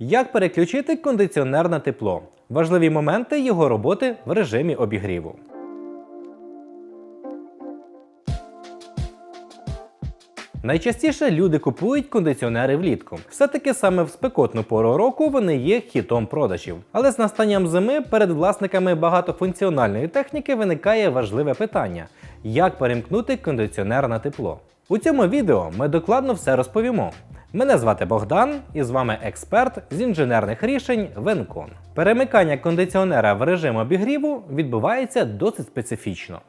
Як переключити кондиціонер на тепло? Важливі моменти його роботи в режимі обігріву. Найчастіше люди купують кондиціонери влітку. Все-таки саме в спекотну пору року вони є хітом продажів. Але з настанням зими перед власниками багатофункціональної техніки виникає важливе питання: як перемкнути кондиціонер на тепло. У цьому відео ми докладно все розповімо. Мене звати Богдан і з вами експерт з інженерних рішень Венкон. Перемикання кондиціонера в режим обігріву відбувається досить специфічно.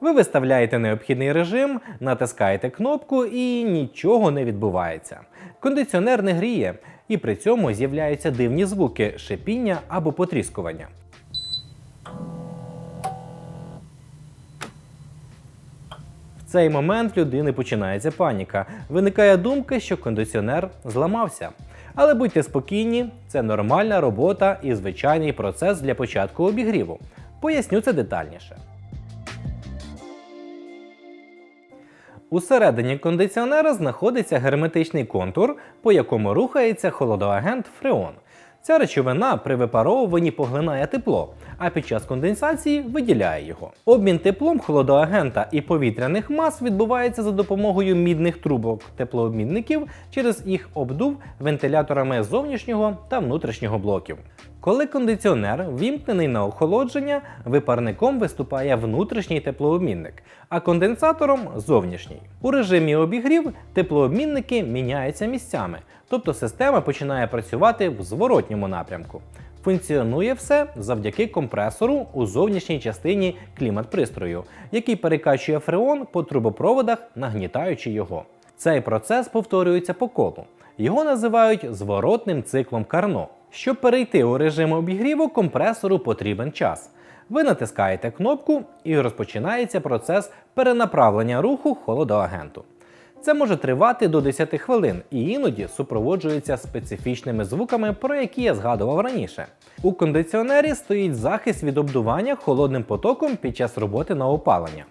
Ви виставляєте необхідний режим, натискаєте кнопку і нічого не відбувається. Кондиціонер не гріє, і при цьому з'являються дивні звуки шипіння або потріскування. В цей момент в людини починається паніка. Виникає думка, що кондиціонер зламався. Але будьте спокійні, це нормальна робота і звичайний процес для початку обігріву. Поясню це детальніше. Усередині кондиціонера знаходиться герметичний контур, по якому рухається холодоагент фреон. Ця речовина при випаровуванні поглинає тепло, а під час конденсації виділяє його. Обмін теплом холодоагента і повітряних мас відбувається за допомогою мідних трубок теплообмінників через їх обдув вентиляторами зовнішнього та внутрішнього блоків. Коли кондиціонер вімкнений на охолодження, випарником виступає внутрішній теплообмінник, а конденсатором зовнішній. У режимі обігрів теплообмінники міняються місцями, тобто система починає працювати в зворотньому напрямку. Функціонує все завдяки компресору у зовнішній частині клімат-пристрою, який перекачує фреон по трубопроводах, нагнітаючи його. Цей процес повторюється по колу. Його називають зворотним циклом Карно. Щоб перейти у режим обігріву, компресору потрібен час. Ви натискаєте кнопку і розпочинається процес перенаправлення руху холодоагенту. Це може тривати до 10 хвилин і іноді супроводжується специфічними звуками, про які я згадував раніше. У кондиціонері стоїть захист від обдування холодним потоком під час роботи на опалення.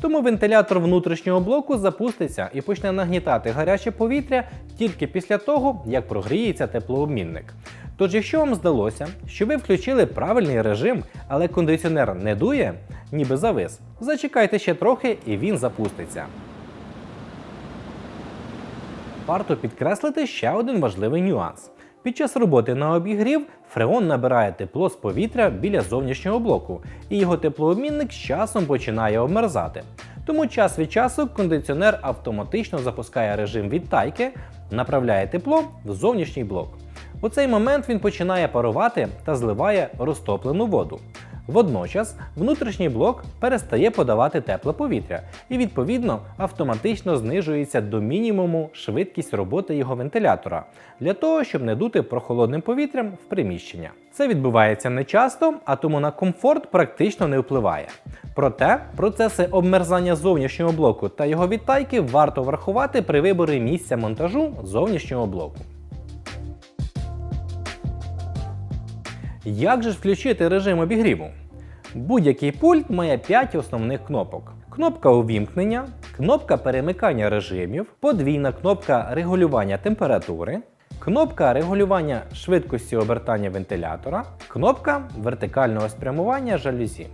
Тому вентилятор внутрішнього блоку запуститься і почне нагнітати гаряче повітря тільки після того, як прогріється теплообмінник. Тож, якщо вам здалося, що ви включили правильний режим, але кондиціонер не дує, ніби завис, зачекайте ще трохи і він запуститься. Варто підкреслити ще один важливий нюанс. Під час роботи на обігрів фреон набирає тепло з повітря біля зовнішнього блоку, і його теплообмінник з часом починає обмерзати. Тому час від часу кондиціонер автоматично запускає режим відтайки, направляє тепло в зовнішній блок. У цей момент він починає парувати та зливає розтоплену воду. Водночас внутрішній блок перестає подавати тепле повітря і відповідно автоматично знижується до мінімуму швидкість роботи його вентилятора для того, щоб не дути прохолодним повітрям в приміщення. Це відбувається не часто, а тому на комфорт практично не впливає. Проте процеси обмерзання зовнішнього блоку та його відтайки варто врахувати при виборі місця монтажу зовнішнього блоку. Як же ж включити режим обігріву? Будь-який пульт має 5 основних кнопок: кнопка увімкнення, кнопка перемикання режимів, подвійна кнопка регулювання температури, кнопка регулювання швидкості обертання вентилятора, кнопка вертикального спрямування жалюзі.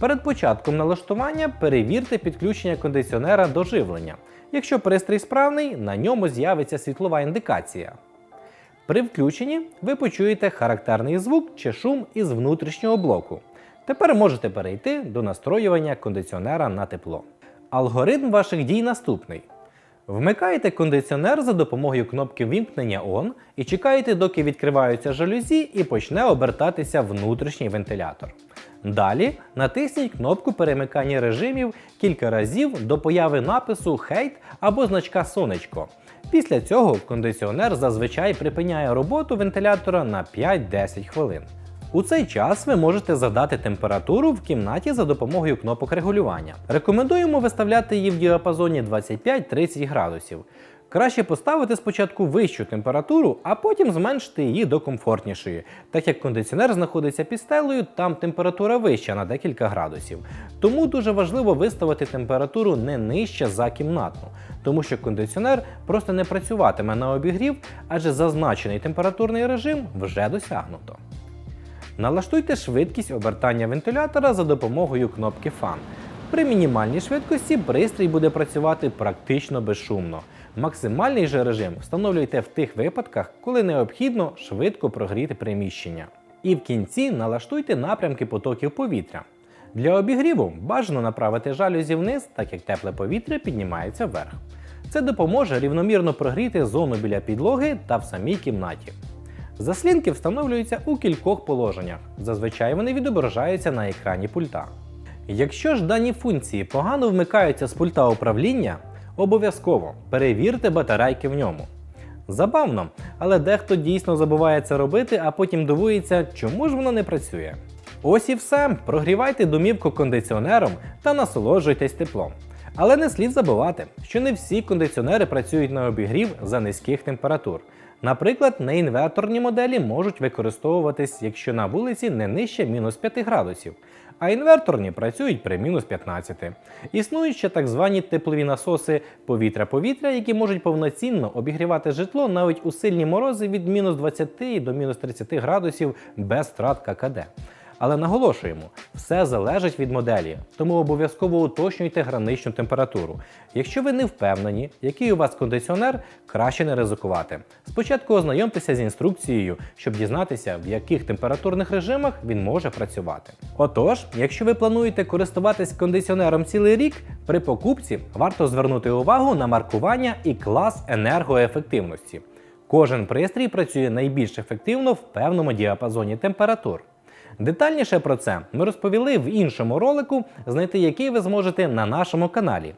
Перед початком налаштування перевірте підключення кондиціонера до живлення. Якщо пристрій справний, на ньому з'явиться світлова індикація. При включенні ви почуєте характерний звук чи шум із внутрішнього блоку. Тепер можете перейти до настроювання кондиціонера на тепло. Алгоритм ваших дій наступний. Вмикаєте кондиціонер за допомогою кнопки вімкнення ON і чекаєте, доки відкриваються жалюзі і почне обертатися внутрішній вентилятор. Далі натисніть кнопку перемикання режимів кілька разів до появи напису Хейт або значка Сонечко. Після цього кондиціонер зазвичай припиняє роботу вентилятора на 5-10 хвилин. У цей час ви можете задати температуру в кімнаті за допомогою кнопок регулювання. Рекомендуємо виставляти її в діапазоні 25-30 градусів. Краще поставити спочатку вищу температуру, а потім зменшити її до комфортнішої. Так як кондиціонер знаходиться під стелею, там температура вища на декілька градусів. Тому дуже важливо виставити температуру не нижче за кімнатну, тому що кондиціонер просто не працюватиме на обігрів, адже зазначений температурний режим вже досягнуто. Налаштуйте швидкість обертання вентилятора за допомогою кнопки Fan. При мінімальній швидкості пристрій буде працювати практично безшумно. Максимальний же режим встановлюйте в тих випадках, коли необхідно швидко прогріти приміщення. І в кінці налаштуйте напрямки потоків повітря. Для обігріву бажано направити жалюзі вниз, так як тепле повітря піднімається вверх. Це допоможе рівномірно прогріти зону біля підлоги та в самій кімнаті. Заслінки встановлюються у кількох положеннях. Зазвичай вони відображаються на екрані пульта. Якщо ж дані функції погано вмикаються з пульта управління, обов'язково перевірте батарейки в ньому. Забавно, але дехто дійсно забуває це робити, а потім дивується, чому ж воно не працює. Ось і все. Прогрівайте домівку кондиціонером та насолоджуйтесь теплом. Але не слід забувати, що не всі кондиціонери працюють на обігрів за низьких температур. Наприклад, неінверторні моделі можуть використовуватись, якщо на вулиці не нижче мінус 5 градусів, а інверторні працюють при мінус 15. Існують ще так звані теплові насоси повітря-повітря, які можуть повноцінно обігрівати житло навіть у сильні морози від мінус 20 до мінус 30 градусів без втрат ККД. Але наголошуємо, все залежить від моделі, тому обов'язково уточнюйте граничну температуру. Якщо ви не впевнені, який у вас кондиціонер, краще не ризикувати. Спочатку ознайомтеся з інструкцією, щоб дізнатися, в яких температурних режимах він може працювати. Отож, якщо ви плануєте користуватись кондиціонером цілий рік, при покупці варто звернути увагу на маркування і клас енергоефективності. Кожен пристрій працює найбільш ефективно в певному діапазоні температур. Детальніше про це ми розповіли в іншому ролику, знайти який ви зможете на нашому каналі.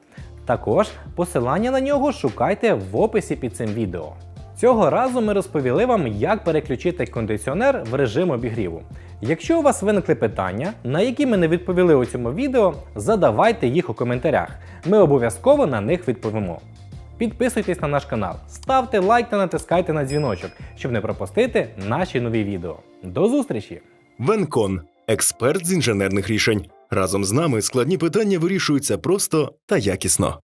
Також посилання на нього шукайте в описі під цим відео. Цього разу ми розповіли вам, як переключити кондиціонер в режим обігріву. Якщо у вас виникли питання, на які ми не відповіли у цьому відео, задавайте їх у коментарях. Ми обов'язково на них відповімо. Підписуйтесь на наш канал, ставте лайк та натискайте на дзвіночок, щоб не пропустити наші нові відео. До зустрічі! Венкон експерт з інженерних рішень. Разом з нами складні питання вирішуються просто та якісно.